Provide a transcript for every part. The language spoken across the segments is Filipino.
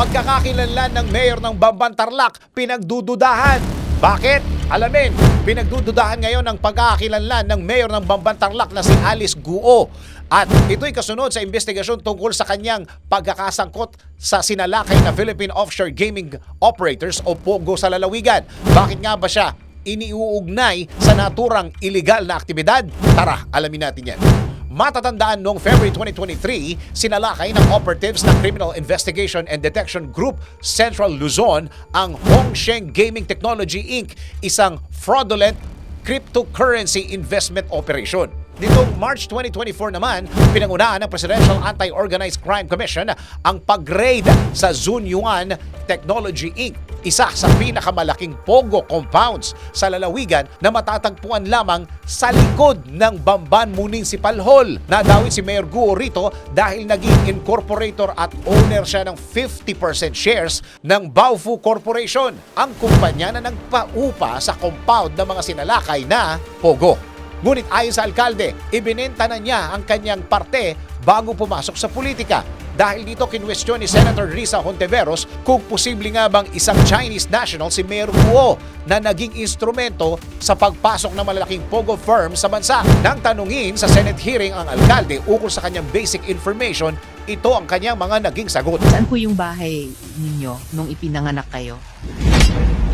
Pagkakakilanlan ng mayor ng Bamban Tarlac, pinagdududahan. Bakit? Alamin, pinagdududahan ngayon ng pagkakakilanlan ng mayor ng Bamban Tarlac na si Alice Guo. At ito'y kasunod sa investigasyon tungkol sa kanyang pagkakasangkot sa sinalakay na Philippine Offshore Gaming Operators o POGO sa lalawigan. Bakit nga ba siya iniuugnay sa naturang illegal na aktibidad? Tara, alamin natin yan. Matatandaan noong February 2023, sinalakay ng operatives ng Criminal Investigation and Detection Group Central Luzon ang Hongsheng Gaming Technology Inc., isang fraudulent cryptocurrency investment operation. Nitong March 2024 naman, pinangunahan ng Presidential Anti-Organized Crime Commission ang pag-raid sa Zunyuan Technology Inc., isa sa pinakamalaking pogo compounds sa lalawigan na matatagpuan lamang sa likod ng Bamban Municipal Hall. Nadawit si Mayor Guo rito dahil naging incorporator at owner siya ng 50% shares ng Baofu Corporation, ang kumpanya na nagpaupa sa compound ng mga sinalakay na pogo. Ngunit ayon sa alkalde, ibinenta na niya ang kanyang parte bago pumasok sa politika. Dahil dito kinwestiyon ni Senator Risa Honteveros kung posible nga bang isang Chinese national si Mayor Guo na naging instrumento sa pagpasok ng malalaking pogo firm sa bansa. Nang tanungin sa Senate hearing ang alkalde ukol sa kanyang basic information, ito ang kanyang mga naging sagot. Saan po yung bahay ninyo nung ipinanganak kayo?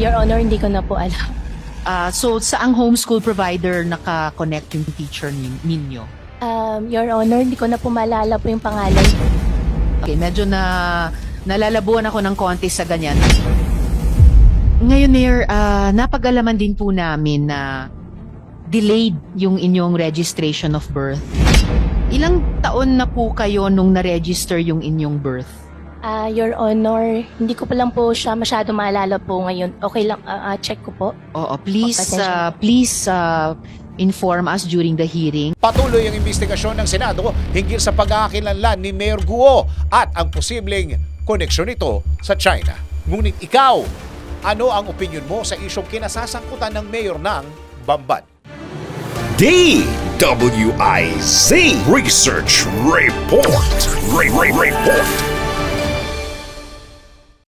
Your Honor, hindi ko na po alam. Ah, so, saang homeschool provider naka-connect yung teacher nin- ninyo? Um, Your Honor, hindi ko na po maalala po yung pangalan. Okay, medyo na nalalabuan ako ng konti sa ganyan. Ngayon, Mayor, ah, napag-alaman din po namin na delayed yung inyong registration of birth. Ilang taon na po kayo nung na-register yung inyong birth? Ah, Your Honor, hindi ko pa lang po siya masyado maalala po ngayon. Okay lang, ah, ah, check ko po. Oo, please, ah, please ah, inform us during the hearing. Patuloy ang investigasyon ng Senado hinggil sa pagkakakilanlan ni Mayor Guo at ang posibleng koneksyon nito sa China. Ngunit ikaw, ano ang opinion mo sa isyong kinasasangkutan ng mayor ng Bamban? DWIZ Research Report. Re- Re- Report.